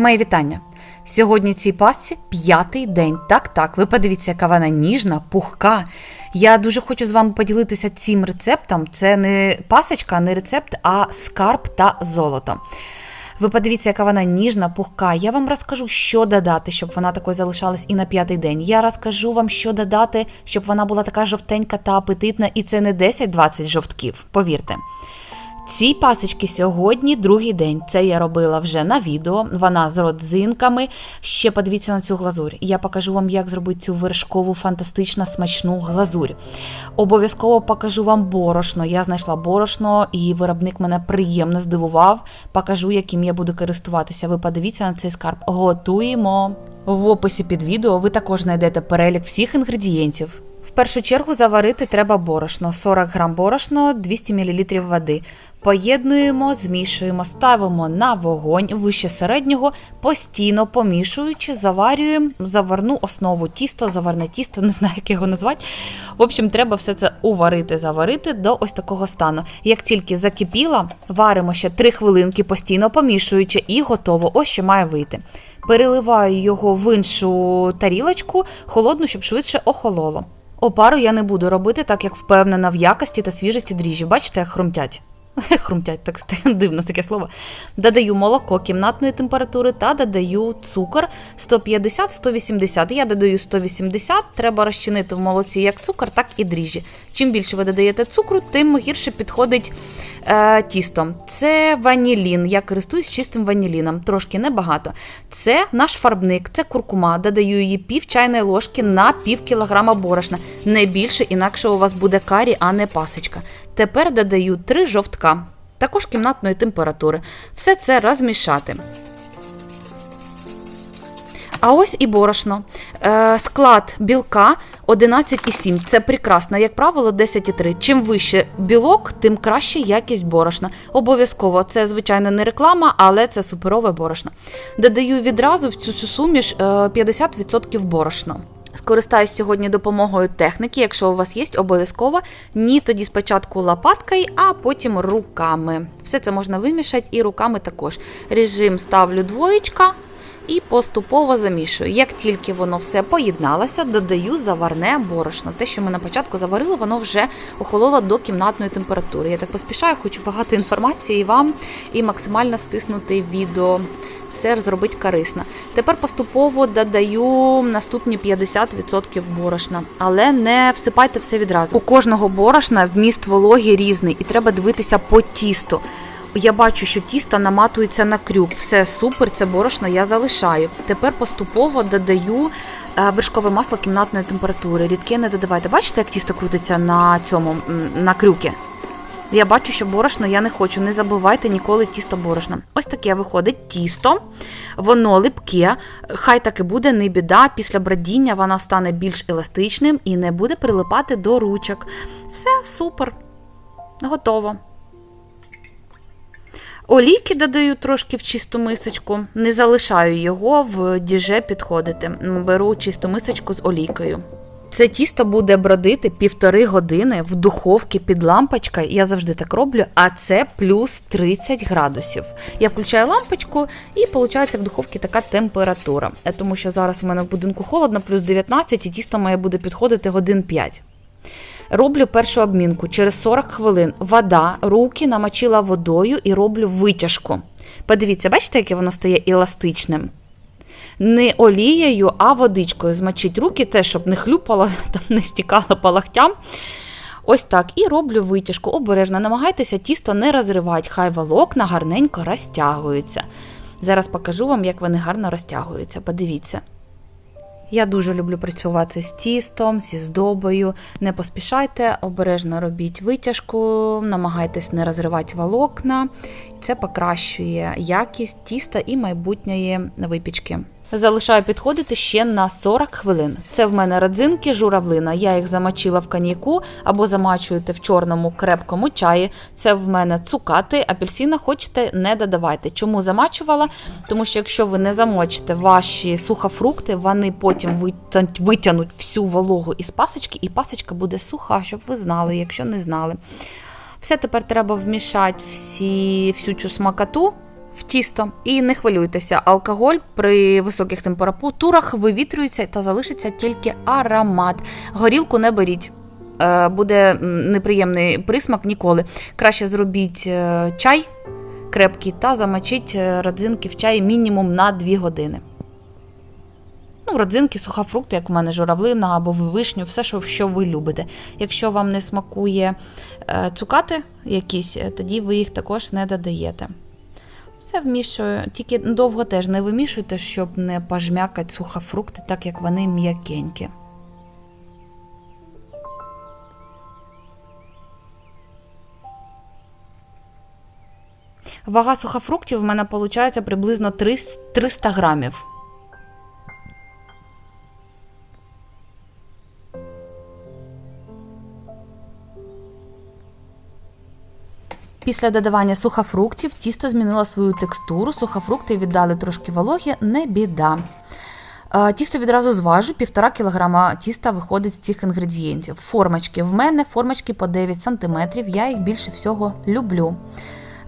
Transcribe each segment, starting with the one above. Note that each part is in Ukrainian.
Мої вітання. Сьогодні цій пасці п'ятий день. Так, так, ви подивіться, яка вона ніжна, пухка. Я дуже хочу з вами поділитися цим рецептом. Це не пасочка, не рецепт, а скарб та золото. Ви подивіться, яка вона ніжна, пухка. Я вам розкажу, що додати, щоб вона такою залишалась і на п'ятий день. Я розкажу вам, що додати, щоб вона була така жовтенька та апетитна, і це не 10-20 жовтків, повірте. Ці пасочки сьогодні другий день. Це я робила вже на відео. Вона з родзинками. Ще подивіться на цю глазурь. Я покажу вам, як зробити цю вершкову фантастично смачну глазурь. Обов'язково покажу вам борошно. Я знайшла борошно, і виробник мене приємно здивував. Покажу, яким я буду користуватися. Ви подивіться на цей скарб. Готуємо. В описі під відео ви також знайдете перелік всіх інгредієнтів. В першу чергу заварити треба борошно, 40 грам борошно, 200 мл води. Поєднуємо, змішуємо, ставимо на вогонь вище середнього, постійно помішуючи, заварюємо заварну основу тісто, заварне тісто, не знаю, як його назвати. В общем, треба все це уварити, заварити до ось такого стану. Як тільки закипіло, варимо ще 3 хвилинки, постійно помішуючи, і готово. Ось що має вийти. Переливаю його в іншу тарілочку, холодну, щоб швидше охололо. Опару я не буду робити, так як впевнена в якості та свіжості дріжджі. Бачите, як хрумтять. Хрумтять, так дивно таке слово. Додаю молоко кімнатної температури та додаю цукор 150-180. Я додаю 180, треба розчинити в молоці як цукор, так і дріжджі. Чим більше ви додаєте цукру, тим гірше підходить е, тісто. Це ванілін. Я користуюсь чистим ваніліном, трошки небагато. Це наш фарбник, це куркума. Додаю її пів чайної ложки на пів кілограма борошна. Не більше, інакше у вас буде карі, а не пасочка. Тепер додаю 3 жовтка, також кімнатної температури. Все це розмішати. А ось і борошно. Е, склад білка 11,7. Це прекрасно. Як правило, 10,3. Чим вище білок, тим краще якість борошна. Обов'язково це, звичайно, не реклама, але це суперове борошно. Додаю відразу в цю, цю суміш е, 50% борошна. Скористаюсь сьогодні допомогою техніки, якщо у вас є, обов'язково. Ні, тоді спочатку лопаткою, а потім руками. Все це можна вимішати і руками також. Режим ставлю двоєчка і поступово замішую. Як тільки воно все поєдналося, додаю заварне борошно. Те, що ми на початку заварили, воно вже охололо до кімнатної температури. Я так поспішаю, хочу багато інформації вам і максимально стиснути відео. Все зробити корисно. Тепер поступово додаю наступні 50% борошна, але не всипайте все відразу. У кожного борошна вміст вологі різний, і треба дивитися по тісту. Я бачу, що тісто наматується на крюк. Все супер, це борошно я залишаю. Тепер поступово додаю е, вершкове масло кімнатної температури. Рідке не додавайте. Бачите, як тісто крутиться на цьому на крюки? Я бачу, що борошно я не хочу. Не забувайте ніколи тісто борошна. Ось таке виходить тісто, воно липке, хай так і буде, не біда. Після бродіння воно стане більш еластичним і не буде прилипати до ручок. Все супер. Готово. Олійки додаю трошки в чисту мисочку, не залишаю його в діже підходити. Беру чисту мисочку з олійкою. Це тісто буде бродити півтори години в духовці під лампочкою. Я завжди так роблю, а це плюс 30 градусів. Я включаю лампочку і виходить в духовці така температура. Е, Тому що зараз у мене в будинку холодно, плюс 19, і тісто має буде підходити годин 5. Роблю першу обмінку через 40 хвилин. Вода, руки намочила водою і роблю витяжку. Подивіться, бачите, яке воно стає еластичним? Не олією, а водичкою. Змочіть руки, теж, щоб не хлюпало, там не стікало по локтям. Ось так. І роблю витяжку. Обережно намагайтеся тісто не розривати, хай волокна гарненько розтягуються. Зараз покажу вам, як вони гарно розтягуються. Подивіться. Я дуже люблю працювати з тістом, зі здобою. Не поспішайте, обережно робіть витяжку, намагайтесь не розривати волокна. Це покращує якість тіста і майбутньої випічки. Залишаю підходити ще на 40 хвилин. Це в мене родзинки, журавлина. Я їх замочила в коньяку або замачуєте в чорному крепкому чаї. Це в мене цукати, апельсина хочете, не додавайте. Чому замачувала? Тому що якщо ви не замочите ваші сухофрукти, вони потім витягнуть всю вологу із пасочки, і пасочка буде суха, щоб ви знали, якщо не знали. Все тепер треба вмішати всі, всю цю смакоту в тісто. І не хвилюйтеся, алкоголь при високих температурах вивітрюється та залишиться тільки аромат. Горілку не беріть. Е, Буде неприємний присмак ніколи. Краще зробіть е, чай крепкий та замочіть е, родзинки в чаї мінімум на 2 години. Ну, родзинки, сухофрукти, як у мене журавлина або вишню, все, що, що ви любите. Якщо вам не смакує цукати якісь, тоді ви їх також не додаєте. Все вмішую, тільки довго теж не вимішуйте, щоб не пожмякати сухофрукти, так як вони м'якенькі. Вага сухофруктів в мене виходить приблизно 300 грамів. Після додавання сухофруктів тісто змінило свою текстуру, сухофрукти віддали трошки вологі, не біда. Е, Тісто відразу зважу, півтора кілограма тіста виходить з цих інгредієнтів. Формочки в мене формочки по 9 см, я їх більше всього люблю.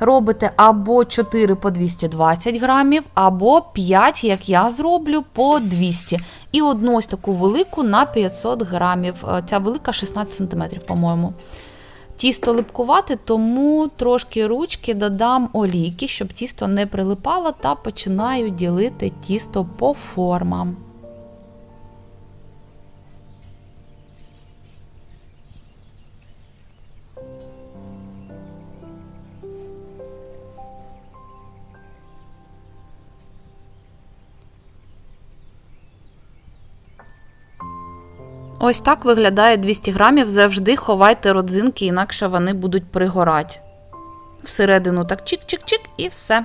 Робите або 4 по 220 грамів, або 5, як я зроблю, по 200. І одну ось таку велику на 500 грамів. Е, Ця велика 16 см, по-моєму. Тісто липкувати, тому трошки ручки додам олійки, щоб тісто не прилипало, та починаю ділити тісто по формам. Ось так виглядає 200 грамів. Завжди ховайте родзинки, інакше вони будуть пригорати. Всередину так чик-чик-чик і все.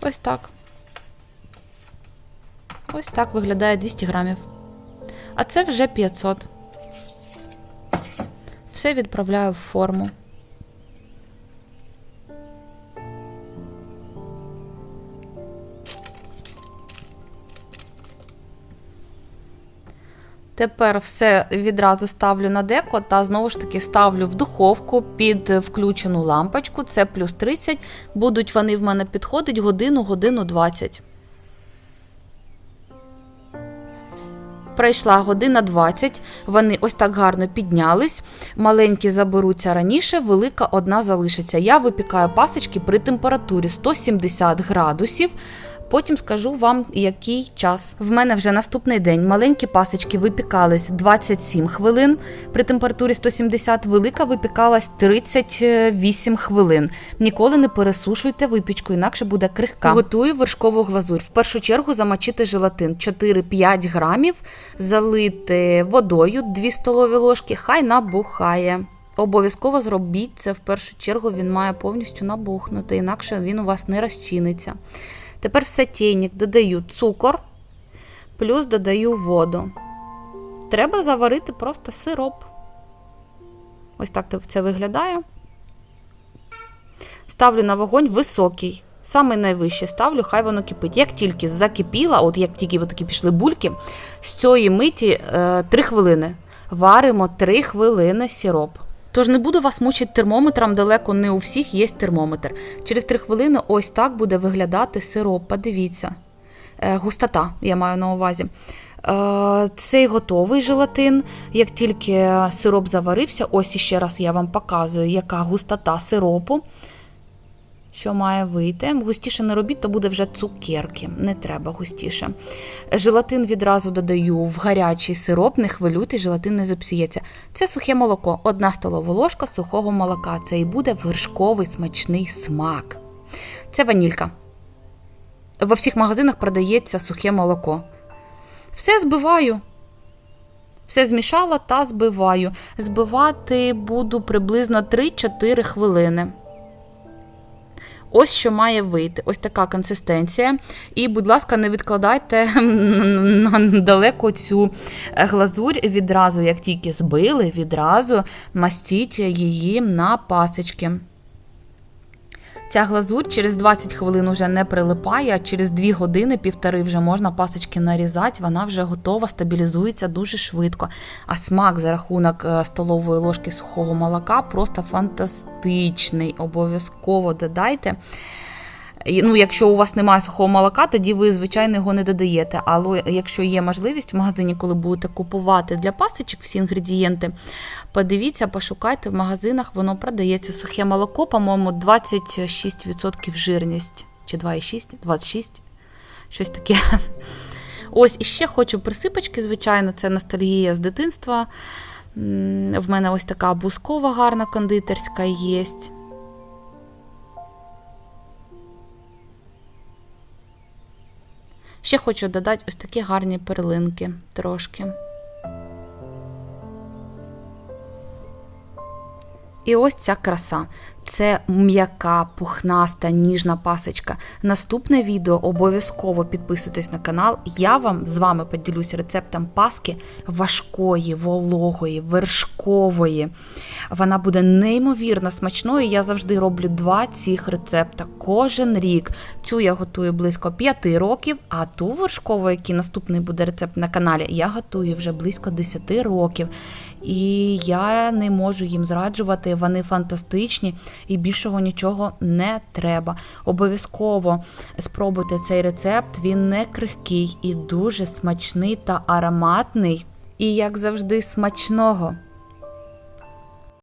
Ось так. Ось так виглядає 200 грамів. А це вже 500. Все відправляю в форму. Тепер все відразу ставлю на деко та знову ж таки ставлю в духовку під включену лампочку. Це плюс 30. Будуть вони в мене підходить годину, годину 20. Пройшла година 20, вони ось так гарно піднялись. Маленькі заберуться раніше, велика одна залишиться. Я випікаю пасочки при температурі 170 градусів. Потім скажу вам, який час. В мене вже наступний день маленькі пасочки випікались 27 хвилин. При температурі 170 велика випікалась 38 хвилин. Ніколи не пересушуйте випічку, інакше буде крихка. Готую вершкову глазурь. В першу чергу замочити желатин 4-5 грамів, залити водою 2 столові ложки, хай набухає. Обов'язково зробіть це в першу чергу, він має повністю набухнути, інакше він у вас не розчиниться. Тепер в сотейник додаю цукор, плюс додаю воду. Треба заварити просто сироп. Ось так це виглядає. Ставлю на вогонь високий. Саме найвище ставлю, хай воно кипить. Як тільки закипіла, от як тільки такі пішли бульки, з цієї миті е, 3 хвилини. Варимо 3 хвилини сироп. Тож не буду вас мучити термометром, далеко не у всіх є термометр. Через 3 хвилини ось так буде виглядати сироп. Подивіться. Е, густота, я маю на увазі. Е, цей готовий желатин. Як тільки сироп заварився, ось іще раз я вам показую, яка густота сиропу. Що має вийти. Густіше не робіть, то буде вже цукерки. Не треба густіше. Желатин відразу додаю в гарячий сироп, не хвилюйте, желатин не зіпсується. Це сухе молоко, одна столова ложка сухого молока. Це і буде вершковий смачний смак. Це ванілька. Во всіх магазинах продається сухе молоко. Все збиваю. Все змішала та збиваю. Збивати буду приблизно 3-4 хвилини. Ось що має вийти. Ось така консистенція. І, будь ласка, не відкладайте далеко цю глазурь відразу, як тільки збили, відразу мастіть її на пасочки. Ця глазурь через 20 хвилин уже не прилипає, а через 2 години, півтори вже можна пасочки нарізати, вона вже готова, стабілізується дуже швидко. А смак за рахунок е, столової ложки сухого молока просто фантастичний. Обов'язково додайте. Ну, якщо у вас немає сухого молока, тоді ви, звичайно, його не додаєте. Але якщо є можливість в магазині, коли будете купувати для пасочок всі інгредієнти, подивіться, пошукайте в магазинах, воно продається сухе молоко, по-моєму, 26% жирність. Чи 2,6? 26? Щось таке. Ось і ще хочу присипочки, звичайно, це ностальгія з дитинства. В мене ось така бускова гарна кондитерська є. Ще хочу додати ось такі гарні перлинки трошки. І ось ця краса. Це м'яка, пухнаста, ніжна пасочка. Наступне відео обов'язково підписуйтесь на канал. Я вам з вами поділюсь рецептом паски важкої, вологої, вершкової. Вона буде неймовірно смачною. Я завжди роблю два цих рецепта кожен рік. Цю я готую близько 5 років, а ту вершкову, який наступний буде рецепт на каналі, я готую вже близько 10 років. І я не можу їм зраджувати. Вони фантастичні і більшого нічого не треба. Обов'язково спробуйте цей рецепт. Він не крихкий і дуже смачний та ароматний. І як завжди, смачного!